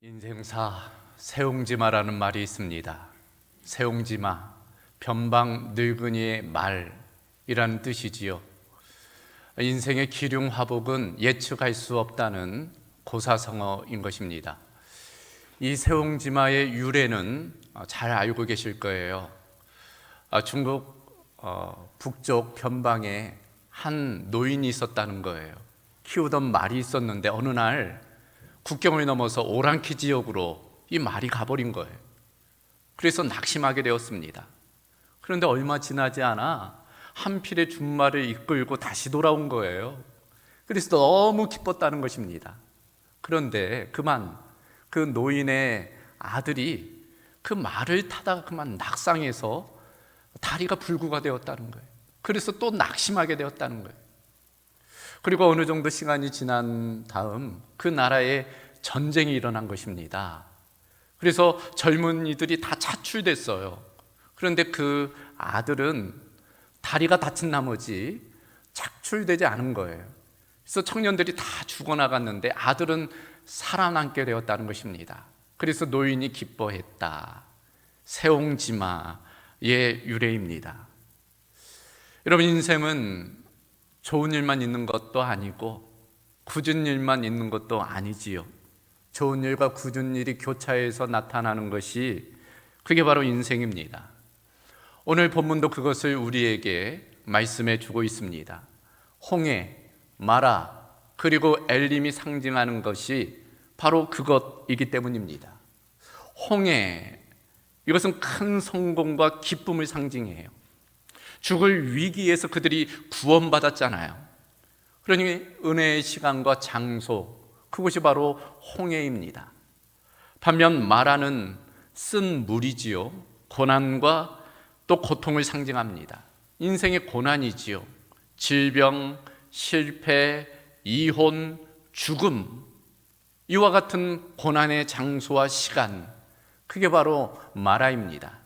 인생사 세옹지마라는 말이 있습니다. 세옹지마 변방 늙은이의 말이라는 뜻이지요. 인생의 기륭 화복은 예측할 수 없다는 고사성어인 것입니다. 이 세옹지마의 유래는 잘 알고 계실 거예요. 아, 중국 어, 북쪽 변방에 한 노인이 있었다는 거예요. 키우던 말이 있었는데 어느 날 국경을 넘어서 오랑캐 지역으로 이 말이 가버린 거예요. 그래서 낙심하게 되었습니다. 그런데 얼마 지나지 않아 한 필의 준말을 이끌고 다시 돌아온 거예요. 그래서 너무 기뻤다는 것입니다. 그런데 그만 그 노인의 아들이 그 말을 타다가 그만 낙상해서 다리가 불구가 되었다는 거예요. 그래서 또 낙심하게 되었다는 거예요. 그리고 어느 정도 시간이 지난 다음 그 나라에 전쟁이 일어난 것입니다. 그래서 젊은이들이 다 차출됐어요. 그런데 그 아들은 다리가 다친 나머지 착출되지 않은 거예요. 그래서 청년들이 다 죽어나갔는데 아들은 살아남게 되었다는 것입니다. 그래서 노인이 기뻐했다. 세옹지마의 유래입니다. 여러분 인생은 좋은 일만 있는 것도 아니고 굳은 일만 있는 것도 아니지요. 좋은 일과 굳은 일이 교차해서 나타나는 것이 그게 바로 인생입니다. 오늘 본문도 그것을 우리에게 말씀해 주고 있습니다. 홍해, 마라, 그리고 엘림이 상징하는 것이 바로 그것이기 때문입니다. 홍해, 이것은 큰 성공과 기쁨을 상징해요. 죽을 위기에서 그들이 구원받았잖아요. 그러니 은혜의 시간과 장소, 그것이 바로 홍해입니다. 반면 마라는 쓴 물이지요. 고난과 또 고통을 상징합니다. 인생의 고난이지요. 질병, 실패, 이혼, 죽음. 이와 같은 고난의 장소와 시간. 그게 바로 마라입니다.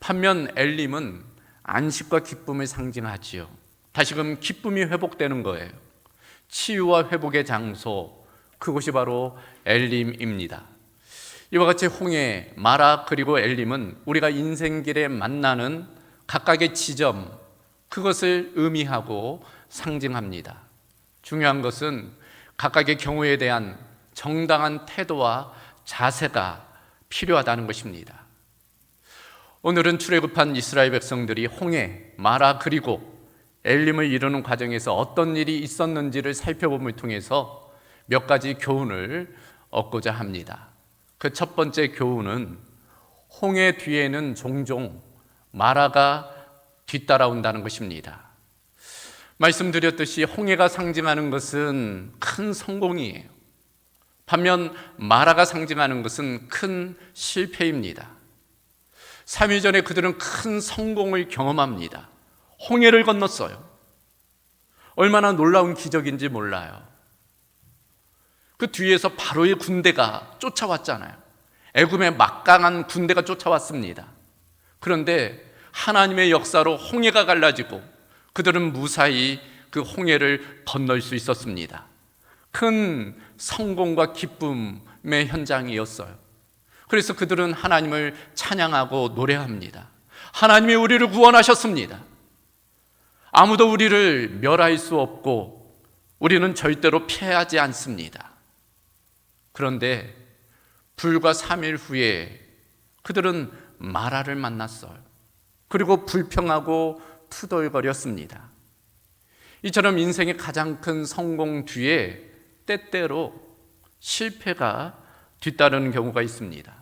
반면 엘림은 안식과 기쁨을 상징하지요. 다시금 기쁨이 회복되는 거예요. 치유와 회복의 장소, 그곳이 바로 엘림입니다. 이와 같이 홍해, 마라 그리고 엘림은 우리가 인생길에 만나는 각각의 지점, 그것을 의미하고 상징합니다. 중요한 것은 각각의 경우에 대한 정당한 태도와 자세가 필요하다는 것입니다. 오늘은 출애굽한 이스라엘 백성들이 홍해, 마라 그리고 엘림을 이루는 과정에서 어떤 일이 있었는지를 살펴봄을 통해서 몇 가지 교훈을 얻고자 합니다. 그 첫 번째 교훈은 홍해 뒤에는 종종 마라가 뒤따라온다는 것입니다. 말씀드렸듯이 홍해가 상징하는 것은 큰 성공이에요. 반면 마라가 상징하는 것은 큰 실패입니다. 3일 전에 그들은 큰 성공을 경험합니다. 홍해를 건넜어요. 얼마나 놀라운 기적인지 몰라요. 그 뒤에서 바로의 군대가 쫓아왔잖아요. 애굽의 막강한 군대가 쫓아왔습니다. 그런데 하나님의 역사로 홍해가 갈라지고 그들은 무사히 그 홍해를 건널 수 있었습니다. 큰 성공과 기쁨의 현장이었어요. 그래서 그들은 하나님을 찬양하고 노래합니다. 하나님이 우리를 구원하셨습니다. 아무도 우리를 멸할 수 없고 우리는 절대로 피하지 않습니다. 그런데 불과 3일 후에 그들은 마라를 만났어요. 그리고 불평하고 투덜거렸습니다. 이처럼 인생의 가장 큰 성공 뒤에 때때로 실패가 뒤따르는 경우가 있습니다.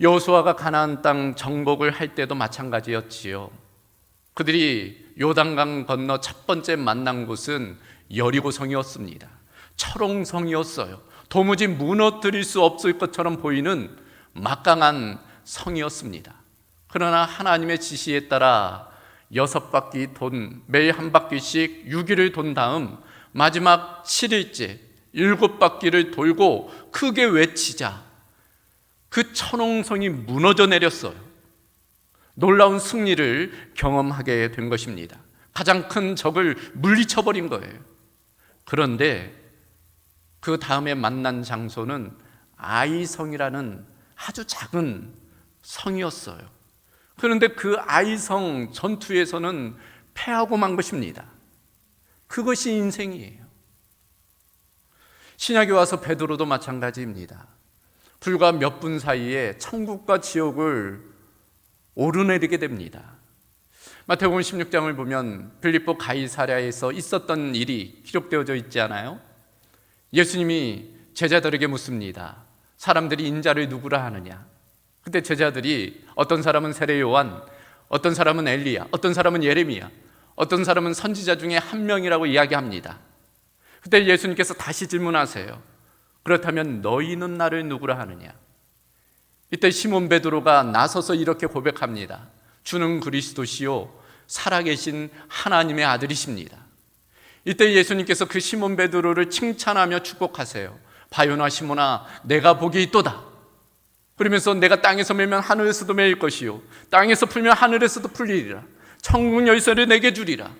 여호수아가 가나안 땅 정복을 할 때도 마찬가지였지요. 그들이 요단강 건너 첫 번째 만난 곳은 여리고성이었습니다. 철옹성이었어요. 도무지 무너뜨릴 수 없을 것처럼 보이는 막강한 성이었습니다. 그러나 하나님의 지시에 따라 여섯 바퀴 돈, 매일 한 바퀴씩 6일을 돈 다음 마지막 7일째 일곱 바퀴를 돌고 크게 외치자 그 천홍성이 무너져 내렸어요. 놀라운 승리를 경험하게 된 것입니다. 가장 큰 적을 물리쳐버린 거예요. 그런데 그 다음에 만난 장소는 아이성이라는 아주 작은 성이었어요. 그런데 그 아이성 전투에서는 패하고 만 것입니다. 그것이 인생이에요. 신약에 와서 베드로도 마찬가지입니다. 불과 몇 분 사이에 천국과 지옥을 오르내리게 됩니다. 마태복음 16장을 보면 빌립보 가이사랴에서 있었던 일이 기록되어져 있지 않아요? 예수님이 제자들에게 묻습니다. 사람들이 인자를 누구라 하느냐? 그때 제자들이 어떤 사람은 세례 요한, 어떤 사람은 엘리야, 어떤 사람은 예레미야, 어떤 사람은 선지자 중에 한 명이라고 이야기합니다. 그때 예수님께서 다시 질문하세요. 그렇다면 너희는 나를 누구라 하느냐? 이때 시몬 베드로가 나서서 이렇게 고백합니다. 주는 그리스도시요 살아계신 하나님의 아들이십니다. 이때 예수님께서 그 시몬 베드로를 칭찬하며 축복하세요. 바요나 시몬아 내가 복이 있도다. 그러면서 내가 땅에서 매면 하늘에서도 매일 것이요 땅에서 풀면 하늘에서도 풀리리라. 천국 열쇠를 내게 주리라.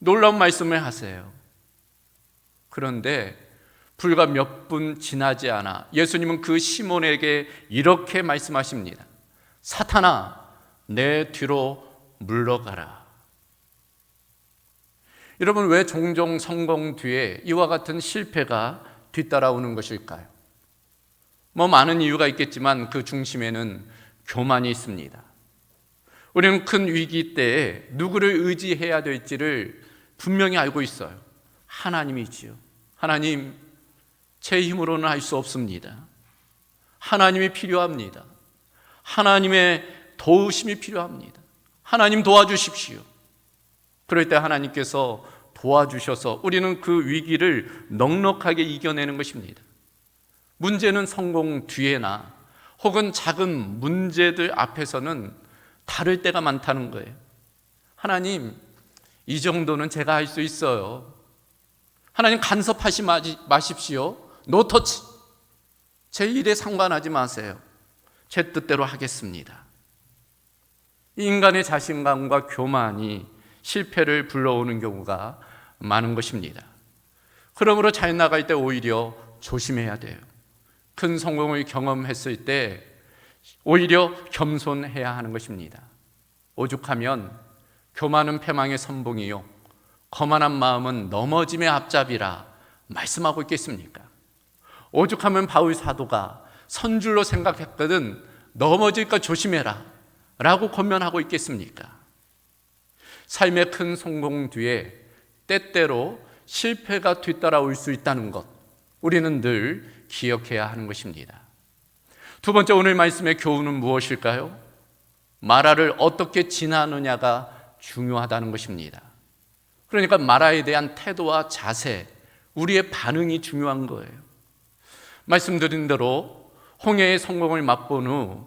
놀라운 말씀을 하세요. 그런데 불과 몇 분 지나지 않아 예수님은 그 시몬에게 이렇게 말씀하십니다. 사탄아, 내 뒤로 물러가라. 여러분, 왜 종종 성공 뒤에 이와 같은 실패가 뒤따라오는 것일까요? 뭐 많은 이유가 있겠지만 그 중심에는 교만이 있습니다. 우리는 큰 위기 때에 누구를 의지해야 될지를 분명히 알고 있어요. 하나님이지요. 하나님, 제 힘으로는 할 수 없습니다. 하나님이 필요합니다. 하나님의 도우심이 필요합니다. 하나님 도와주십시오. 그럴 때 하나님께서 도와주셔서 우리는 그 위기를 넉넉하게 이겨내는 것입니다. 문제는 성공 뒤에나 혹은 작은 문제들 앞에서는 다를 때가 많다는 거예요. 하나님, 이 정도는 제가 할 수 있어요. 하나님 간섭하지 마십시오. 노터치. 제 일에 상관하지 마세요. 제 뜻대로 하겠습니다. 인간의 자신감과 교만이 실패를 불러오는 경우가 많은 것입니다. 그러므로 잘 나갈 때 오히려 조심해야 돼요. 큰 성공을 경험했을 때 오히려 겸손해야 하는 것입니다. 오죽하면 교만은 패망의 선봉이요. 거만한 마음은 넘어짐의 앞잡이라 말씀하고 있겠습니까? 오죽하면 바울 사도가 선줄로 생각했거든 넘어질까 조심해라 라고 권면하고 있겠습니까? 삶의 큰 성공 뒤에 때때로 실패가 뒤따라올 수 있다는 것 우리는 늘 기억해야 하는 것입니다. 두 번째 오늘 말씀의 교훈은 무엇일까요? 마라를 어떻게 지나느냐가 중요하다는 것입니다. 그러니까 마라에 대한 태도와 자세, 우리의 반응이 중요한 거예요. 말씀드린 대로 홍해의 성공을 맛본 후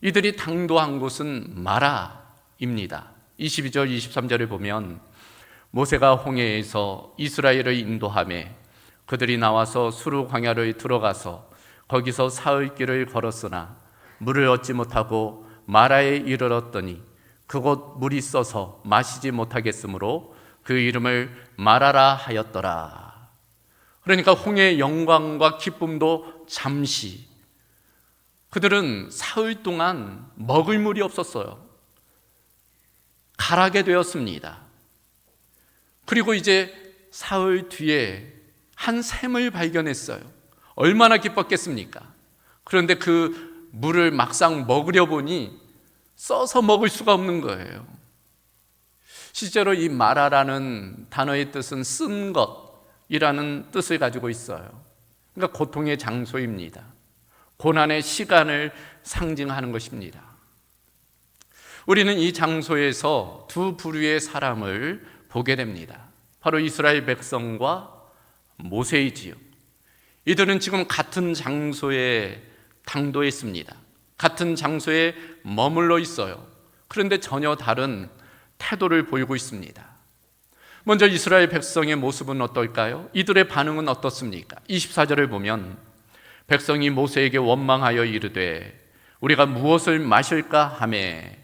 이들이 당도한 곳은 마라입니다. 22절, 23절을 보면 모세가 홍해에서 이스라엘을 인도함에 그들이 나와서 수루 광야를 들어가서 거기서 사흘 길을 걸었으나 물을 얻지 못하고 마라에 이르렀더니 그곳 물이 써서 마시지 못하겠으므로 그 이름을 마라라 하였더라. 그러니까 홍해의 영광과 기쁨도 잠시 그들은 사흘 동안 먹을 물이 없었어요. 가라게 되었습니다. 그리고 이제 사흘 뒤에 한 샘을 발견했어요. 얼마나 기뻤겠습니까? 그런데 그 물을 막상 먹으려 보니 써서 먹을 수가 없는 거예요. 실제로 이 마라라는 단어의 뜻은 쓴 것이라는 뜻을 가지고 있어요. 그러니까 고통의 장소입니다. 고난의 시간을 상징하는 것입니다. 우리는 이 장소에서 두 부류의 사람을 보게 됩니다. 바로 이스라엘 백성과 모세이지요. 이들은 지금 같은 장소에 당도에 있습니다. 같은 장소에 머물러 있어요. 그런데 전혀 다른 태도를 보이고 있습니다. 먼저 이스라엘 백성의 모습은 어떨까요? 이들의 반응은 어떻습니까? 24절을 보면 백성이 모세에게 원망하여 이르되 우리가 무엇을 마실까 하매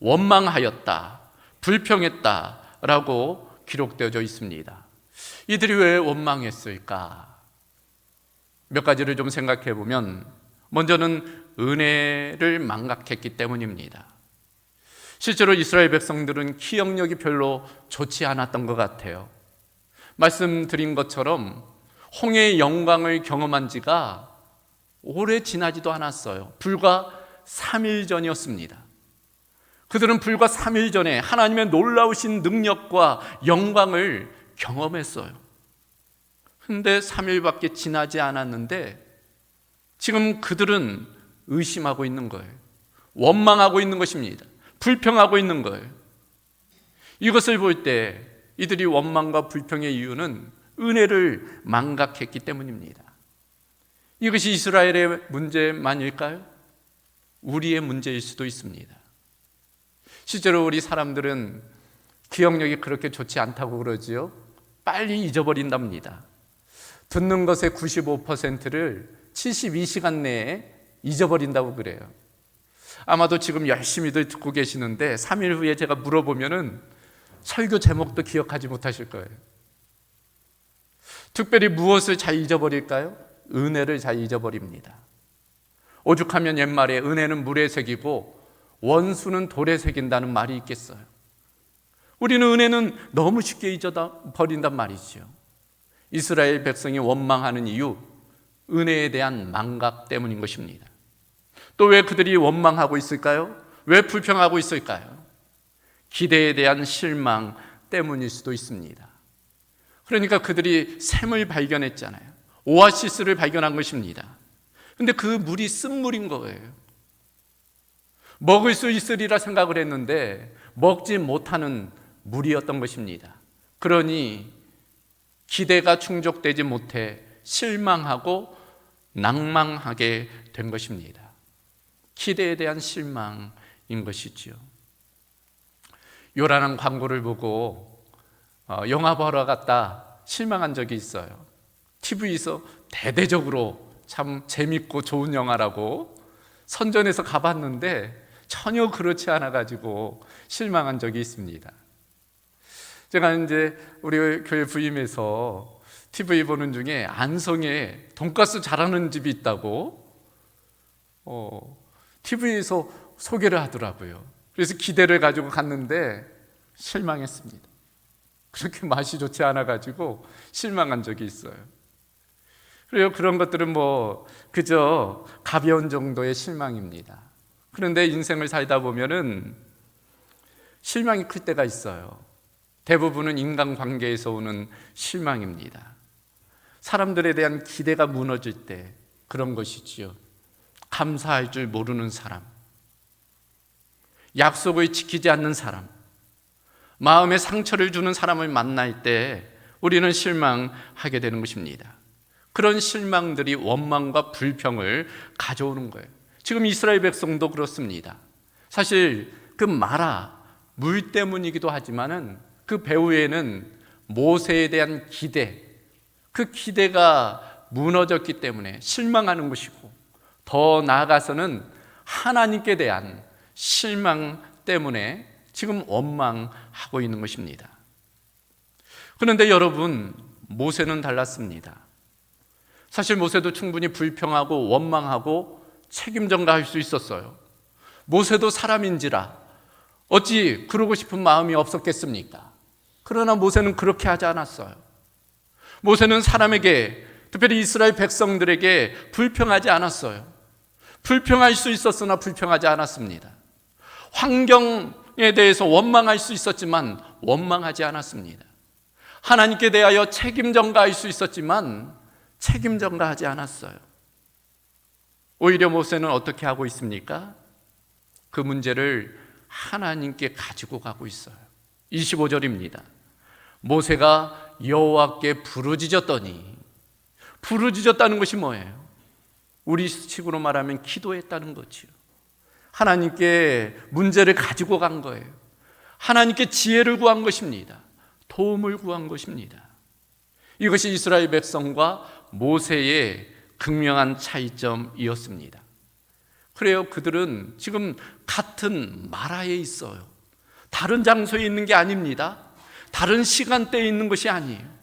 원망하였다. 불평했다 라고 기록되어져 있습니다. 이들이 왜 원망했을까? 몇 가지를 좀 생각해 보면 먼저는 은혜를 망각했기 때문입니다. 실제로 이스라엘 백성들은 기억력이 별로 좋지 않았던 것 같아요. 말씀드린 것처럼 홍해의 영광을 경험한 지가 오래 지나지도 않았어요. 불과 3일 전이었습니다. 그들은 불과 3일 전에 하나님의 놀라우신 능력과 영광을 경험했어요. 근데 3일밖에 지나지 않았는데 지금 그들은 의심하고 있는 거예요. 원망하고 있는 것입니다. 불평하고 있는 거예요. 이것을 볼 때 이들이 원망과 불평의 이유는 은혜를 망각했기 때문입니다. 이것이 이스라엘의 문제만일까요? 우리의 문제일 수도 있습니다. 실제로 우리 사람들은 기억력이 그렇게 좋지 않다고 그러지요. 빨리 잊어버린답니다. 듣는 것의 95%를 72시간 내에 잊어버린다고 그래요. 아마도 지금 열심히들 듣고 계시는데 3일 후에 제가 물어보면은 설교 제목도 기억하지 못하실 거예요. 특별히 무엇을 잘 잊어버릴까요? 은혜를 잘 잊어버립니다. 오죽하면 옛말에 은혜는 물에 새기고 원수는 돌에 새긴다는 말이 있겠어요. 우리는 은혜는 너무 쉽게 잊어버린단 말이죠. 이스라엘 백성이 원망하는 이유, 은혜에 대한 망각 때문인 것입니다. 또 왜 그들이 원망하고 있을까요? 왜 불평하고 있을까요? 기대에 대한 실망 때문일 수도 있습니다. 그러니까 그들이 샘을 발견했잖아요. 오아시스를 발견한 것입니다. 근데 그 물이 쓴물인 거예요. 먹을 수 있으리라 생각을 했는데 먹지 못하는 물이었던 것입니다. 그러니 기대가 충족되지 못해 실망하고 낭망하게 된 것입니다. 기대에 대한 실망인 것이지요. 요란한 광고를 보고 어, 영화 보러 갔다 실망한 적이 있어요. TV에서 대대적으로 참 재밌고 좋은 영화라고 선전해서 가봤는데 전혀 그렇지 않아 가지고 실망한 적이 있습니다. 제가 이제 우리 교회 부임해서 TV 보는 중에 안성에 돈가스 잘하는 집이 있다고 어, TV에서 소개를 하더라고요. 그래서 기대를 가지고 갔는데 실망했습니다. 그렇게 맛이 좋지 않아 가지고 실망한 적이 있어요. 그래요. 그런 것들은 뭐 그저 가벼운 정도의 실망입니다. 그런데 인생을 살다 보면은 실망이 클 때가 있어요. 대부분은 인간 관계에서 오는 실망입니다. 사람들에 대한 기대가 무너질 때 그런 것이지요. 감사할 줄 모르는 사람, 약속을 지키지 않는 사람, 마음에 상처를 주는 사람을 만날 때 우리는 실망하게 되는 것입니다. 그런 실망들이 원망과 불평을 가져오는 거예요. 지금 이스라엘 백성도 그렇습니다. 사실 그 마라 물 때문이기도 하지만은 그 배후에는 모세에 대한 기대, 그 기대가 무너졌기 때문에 실망하는 것이고 더 나아가서는 하나님께 대한 실망 때문에 지금 원망하고 있는 것입니다. 그런데 여러분, 모세는 달랐습니다. 사실 모세도 충분히 불평하고 원망하고 책임 전가할 수 있었어요. 모세도 사람인지라 어찌 그러고 싶은 마음이 없었겠습니까? 그러나 모세는 그렇게 하지 않았어요. 모세는 사람에게 특별히 이스라엘 백성들에게 불평하지 않았어요. 불평할 수 있었으나 불평하지 않았습니다. 환경에 대해서 원망할 수 있었지만 원망하지 않았습니다. 하나님께 대하여 책임 전가할 수 있었지만 책임 전가하지 않았어요. 오히려 모세는 어떻게 하고 있습니까? 그 문제를 하나님께 가지고 가고 있어요. 25절입니다. 모세가 여호와께 부르짖었더니 부르짖었다는 것이 뭐예요? 우리 식으로 말하면 기도했다는 거지요. 하나님께 문제를 가지고 간 거예요. 하나님께 지혜를 구한 것입니다. 도움을 구한 것입니다. 이것이 이스라엘 백성과 모세의 극명한 차이점이었습니다. 그래요. 그들은 지금 같은 마라에 있어요. 다른 장소에 있는 게 아닙니다. 다른 시간대에 있는 것이 아니에요.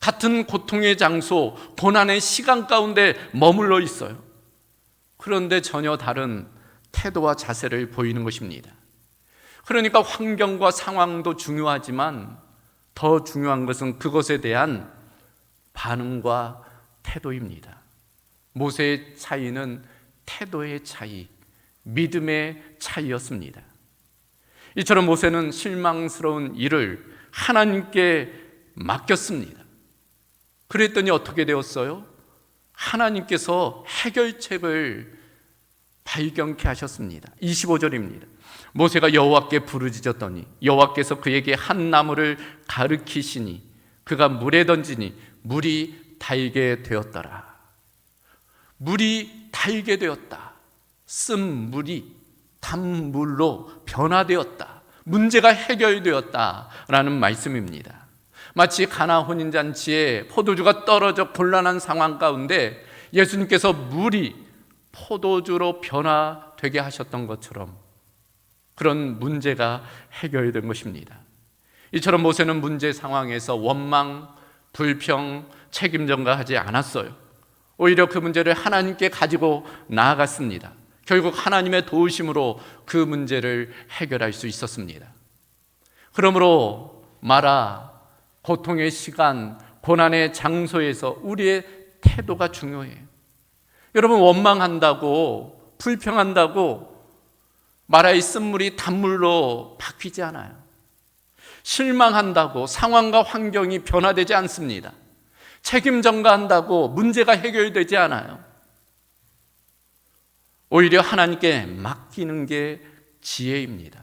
같은 고통의 장소, 고난의 시간 가운데 머물러 있어요. 그런데 전혀 다른 태도와 자세를 보이는 것입니다. 그러니까 환경과 상황도 중요하지만 더 중요한 것은 그것에 대한 반응과 태도입니다. 모세의 차이는 태도의 차이, 믿음의 차이였습니다. 이처럼 모세는 실망스러운 일을 하나님께 맡겼습니다. 그랬더니 어떻게 되었어요? 하나님께서 해결책을 발견케 하셨습니다. 25절입니다. 모세가 여호와께 부르짖었더니 여호와께서 그에게 한 나무를 가르키시니 그가 물에 던지니 물이 달게 되었더라. 물이 달게 되었다. 쓴 물이 단물로 변화되었다. 문제가 해결되었다라는 말씀입니다. 마치 가나 혼인 잔치에 포도주가 떨어져 곤란한 상황 가운데 예수님께서 물이 포도주로 변화되게 하셨던 것처럼 그런 문제가 해결된 것입니다. 이처럼 모세는 문제 상황에서 원망, 불평, 책임 전가하지 않았어요. 오히려 그 문제를 하나님께 가지고 나아갔습니다. 결국 하나님의 도우심으로 그 문제를 해결할 수 있었습니다. 그러므로 마라 고통의 시간, 고난의 장소에서 우리의 태도가 중요해요. 여러분 원망한다고 불평한다고 마라의 쓴물이 단물로 바뀌지 않아요. 실망한다고 상황과 환경이 변화되지 않습니다. 책임 전가한다고 문제가 해결되지 않아요. 오히려 하나님께 맡기는 게 지혜입니다.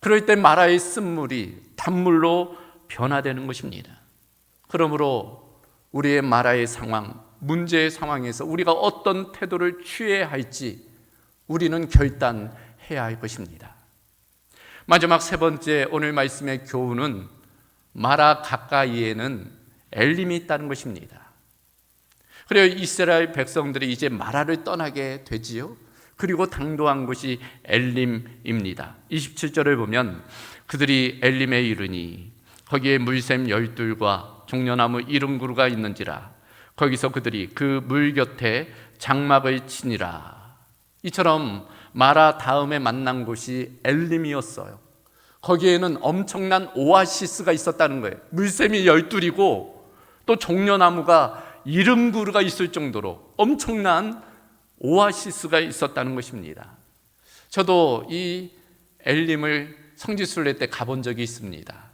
그럴 때 마라의 쓴물이 단물로 변화되는 것입니다. 그러므로 우리의 마라의 상황, 문제의 상황에서 우리가 어떤 태도를 취해야 할지 우리는 결단해야 할 것입니다. 마지막 세 번째 오늘 말씀의 교훈은 마라 가까이에는 엘림이 있다는 것입니다. 그래요 이스라엘 백성들이 이제 마라를 떠나게 되지요. 그리고 당도한 곳이 엘림입니다. 27절을 보면 그들이 엘림에 이르니 거기에 물샘 열둘과 종려나무 이름 그루가 있는지라 거기서 그들이 그 물 곁에 장막을 치니라. 이처럼 마라 다음에 만난 곳이 엘림이었어요. 거기에는 엄청난 오아시스가 있었다는 거예요. 물샘이 열둘이고 또 종려나무가 이름 그루가 있을 정도로 엄청난 오아시스가 있었다는 것입니다. 저도 이 엘림을 성지순례 때 가본 적이 있습니다.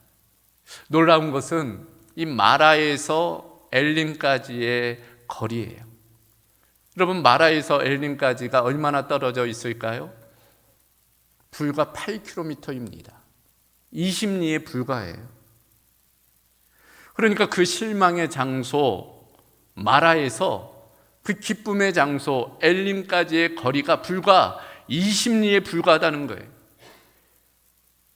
놀라운 것은 이 마라에서 엘림까지의 거리예요. 여러분 마라에서 엘림까지가 얼마나 떨어져 있을까요? 불과 8km입니다. 20리에 불과해요. 그러니까 그 실망의 장소 마라에서 그 기쁨의 장소 엘림까지의 거리가 불과 20리에 불과하다는 거예요.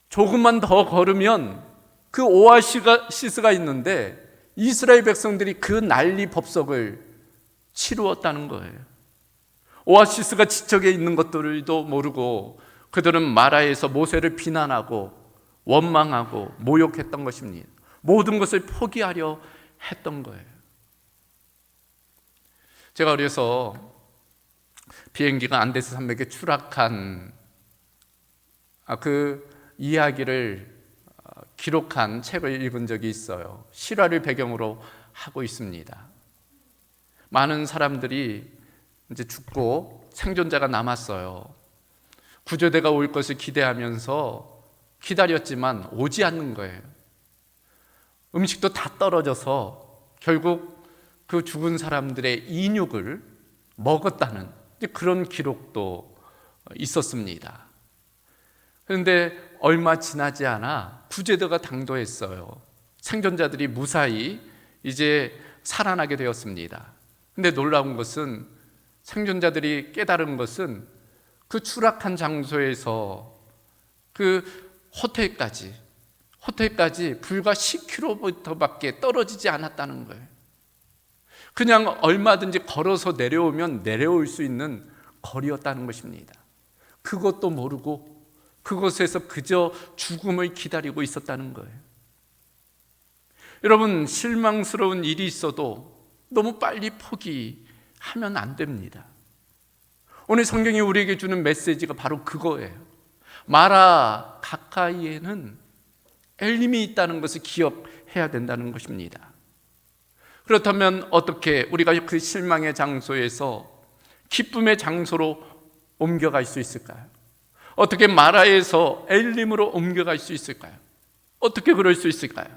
조금만 더 걸으면 그 오아시스가 있는데 이스라엘 백성들이 그 난리 법석을 치루었다는 거예요. 오아시스가 지척에 있는 것들도 모르고 그들은 마라에서 모세를 비난하고 원망하고 모욕했던 것입니다. 모든 것을 포기하려 했던 거예요. 제가 어려서 비행기가 안데스 산맥에 추락한 아, 그 이야기를 어, 기록한 책을 읽은 적이 있어요. 실화를 배경으로 하고 있습니다. 많은 사람들이 이제 죽고 생존자가 남았어요. 구조대가 올 것을 기대하면서 기다렸지만 오지 않는 거예요. 음식도 다 떨어져서 결국 그 죽은 사람들의 인육을 먹었다는 그런 기록도 있었습니다. 그런데 얼마 지나지 않아 구제도가 당도했어요. 생존자들이 무사히 이제 살아나게 되었습니다. 근데 놀라운 것은 생존자들이 깨달은 것은 그 추락한 장소에서 그 호텔까지 호텔까지 불과 10km밖에 떨어지지 않았다는 거예요. 그냥 얼마든지 걸어서 내려오면 내려올 수 있는 거리였다는 것입니다. 그것도 모르고 그곳에서 그저 죽음을 기다리고 있었다는 거예요. 여러분, 실망스러운 일이 있어도 너무 빨리 포기하면 안 됩니다. 오늘 성경이 우리에게 주는 메시지가 바로 그거예요. 마라 가까이에는 엘림이 있다는 것을 기억해야 된다는 것입니다. 그렇다면 어떻게 우리가 그 실망의 장소에서 기쁨의 장소로 옮겨갈 수 있을까요? 어떻게 마라에서 엘림으로 옮겨갈 수 있을까요? 어떻게 그럴 수 있을까요?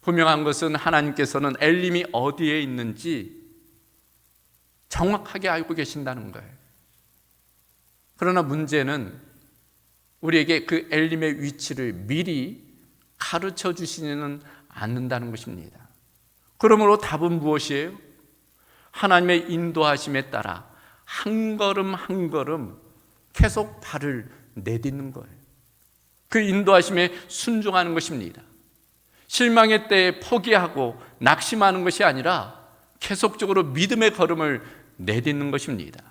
분명한 것은 하나님께서는 엘림이 어디에 있는지 정확하게 알고 계신다는 거예요. 그러나 문제는 우리에게 그 엘림의 위치를 미리 가르쳐 주시지는 않는다는 것입니다. 그러므로 답은 무엇이에요? 하나님의 인도하심에 따라 한 걸음 한 걸음 계속 발을 내딛는 거예요. 그 인도하심에 순종하는 것입니다. 실망의 때에 포기하고 낙심하는 것이 아니라 계속적으로 믿음의 걸음을 내딛는 것입니다.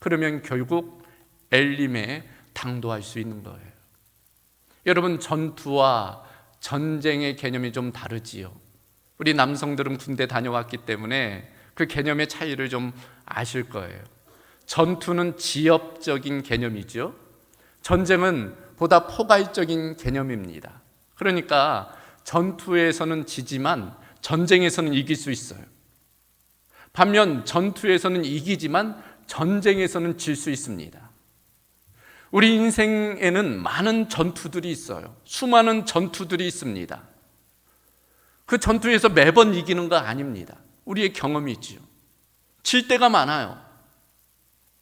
그러면 결국 엘림에 당도할 수 있는 거예요. 여러분 전투와 전쟁의 개념이 좀 다르지요. 우리 남성들은 군대 다녀왔기 때문에 그 개념의 차이를 좀 아실 거예요. 전투는 지역적인 개념이죠. 전쟁은 보다 포괄적인 개념입니다. 그러니까 전투에서는 지지만 전쟁에서는 이길 수 있어요. 반면 전투에서는 이기지만 전쟁에서는 질 수 있습니다. 우리 인생에는 많은 전투들이 있어요. 수많은 전투들이 있습니다. 그 전투에서 매번 이기는 거 아닙니다. 우리의 경험이 있지요. 질 때가 많아요.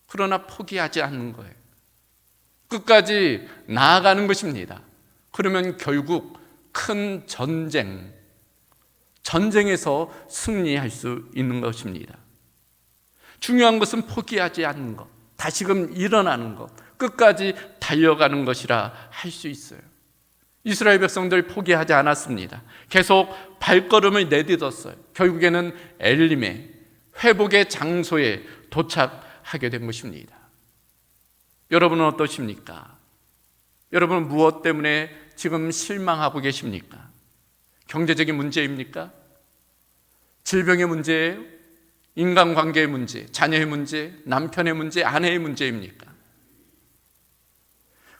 그러나 포기하지 않는 거예요. 끝까지 나아가는 것입니다. 그러면 결국 큰 전쟁, 전쟁에서 승리할 수 있는 것입니다. 중요한 것은 포기하지 않는 것, 다시금 일어나는 것, 끝까지 달려가는 것이라 할 수 있어요. 이스라엘 백성들 포기하지 않았습니다. 계속 발걸음을 내딛었어요. 결국에는 엘림의 회복의 장소에 도착 하게 된 것입니다. 여러분은 어떠십니까? 여러분은 무엇 때문에 지금 실망하고 계십니까? 경제적인 문제입니까? 질병의 문제예요? 인간관계의 문제, 자녀의 문제, 남편의 문제, 아내의 문제입니까?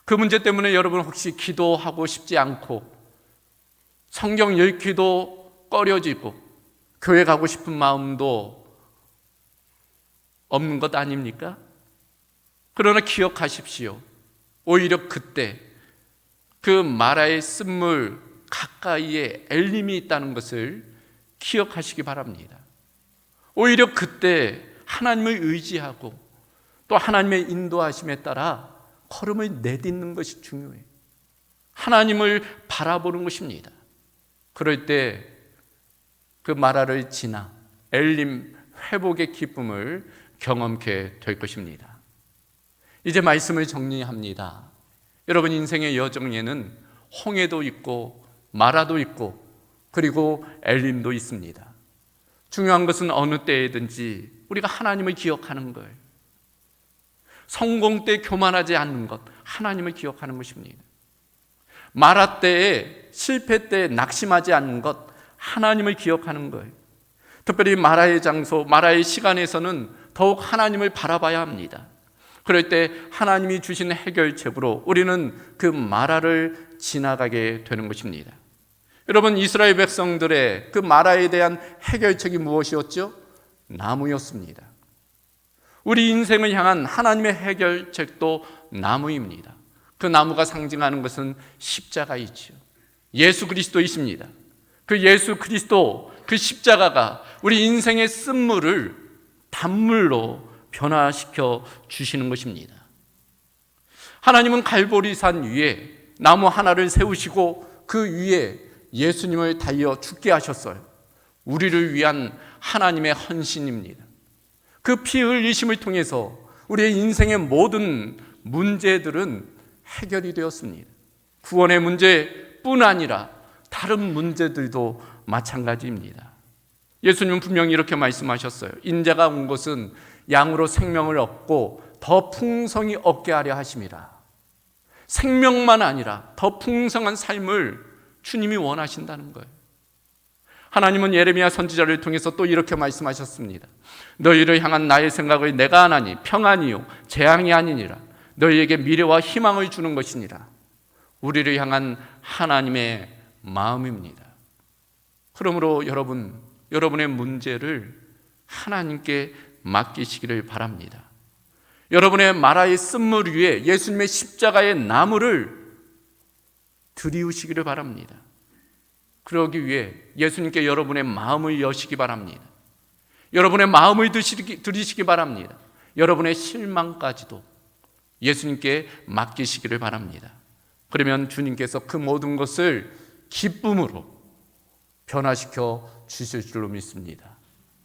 그 문제 때문에 여러분 혹시 기도하고 싶지 않고 성경 읽기도 꺼려지고 교회 가고 싶은 마음도 없는 것 아닙니까? 그러나 기억하십시오. 오히려 그때 그 마라의 쓴물 가까이에 엘림이 있다는 것을 기억하시기 바랍니다. 오히려 그때 하나님을 의지하고 또 하나님의 인도하심에 따라 걸음을 내딛는 것이 중요해요. 하나님을 바라보는 것입니다. 그럴 때 그 마라를 지나 엘림 회복의 기쁨을 경험케 될 것입니다. 이제 말씀을 정리합니다. 여러분 인생의 여정에는 홍해도 있고 마라도 있고 그리고 엘림도 있습니다. 중요한 것은 어느 때에든지 우리가 하나님을 기억하는 거예요. 성공 때 교만하지 않는 것, 하나님을 기억하는 것입니다. 마라 때에 실패 때 낙심하지 않는 것, 하나님을 기억하는 거예요. 특별히 마라의 장소, 마라의 시간에서는 더욱 하나님을 바라봐야 합니다. 그럴 때 하나님이 주신 해결책으로 우리는 그 마라를 지나가게 되는 것입니다. 여러분 이스라엘 백성들의 그 마라에 대한 해결책이 무엇이었죠? 나무였습니다. 우리 인생을 향한 하나님의 해결책도 나무입니다. 그 나무가 상징하는 것은 십자가이지요. 예수 그리스도이십니다. 그 예수 그리스도 그 십자가가 우리 인생의 쓴물을 단물로 변화시켜 주시는 것입니다. 하나님은 갈보리산 위에 나무 하나를 세우시고 그 위에 예수님을 달려 죽게 하셨어요. 우리를 위한 하나님의 헌신입니다. 그 피 흘리심을 통해서 우리의 인생의 모든 문제들은 해결이 되었습니다. 구원의 문제뿐 아니라 다른 문제들도 마찬가지입니다. 예수님은 분명히 이렇게 말씀하셨어요. 인자가 온 것은 양으로 생명을 얻고 더 풍성히 얻게 하려 하심이라. 생명만 아니라 더 풍성한 삶을 주님이 원하신다는 거예요. 하나님은 예레미야 선지자를 통해서 또 이렇게 말씀하셨습니다. 너희를 향한 나의 생각을 내가 하나니 평안이요 재앙이 아니니라. 너희에게 미래와 희망을 주는 것이니라. 우리를 향한 하나님의 마음입니다. 그러므로 여러분, 여러분의 문제를 하나님께 맡기시기를 바랍니다. 여러분의 마라의 쓴물 위에 예수님의 십자가의 나무를 들이우시기를 바랍니다. 그러기 위해 예수님께 여러분의 마음을 여시기 바랍니다. 여러분의 마음을 드시기, 들이시기 바랍니다. 여러분의 실망까지도 예수님께 맡기시기를 바랍니다. 그러면 주님께서 그 모든 것을 기쁨으로 변화시켜 주실 줄로 믿습니다.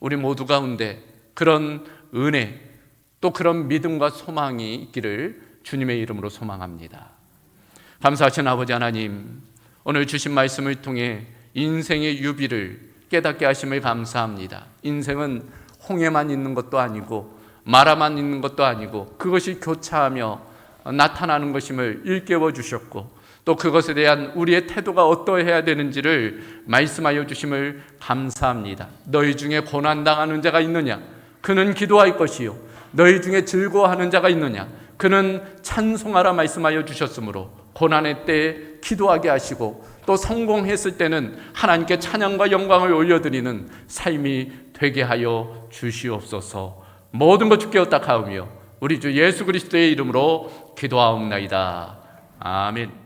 우리 모두 가운데 그런 은혜 또 그런 믿음과 소망이 있기를 주님의 이름으로 소망합니다. 감사하신 아버지 하나님, 오늘 주신 말씀을 통해 인생의 유비를 깨닫게 하심을 감사합니다. 인생은 홍해만 있는 것도 아니고 마라만 있는 것도 아니고 그것이 교차하며 나타나는 것임을 일깨워 주셨고 또 그것에 대한 우리의 태도가 어떠해야 되는지를 말씀하여 주심을 감사합니다. 너희 중에 고난 당하는 자가 있느냐? 그는 기도할 것이요. 너희 중에 즐거워하는 자가 있느냐? 그는 찬송하라 말씀하여 주셨으므로 고난의 때에 기도하게 하시고 또 성공했을 때는 하나님께 찬양과 영광을 올려드리는 삶이 되게 하여 주시옵소서. 모든 것 주께 탁하오며 우리 주 예수 그리스도의 이름으로 기도하옵나이다. 아멘.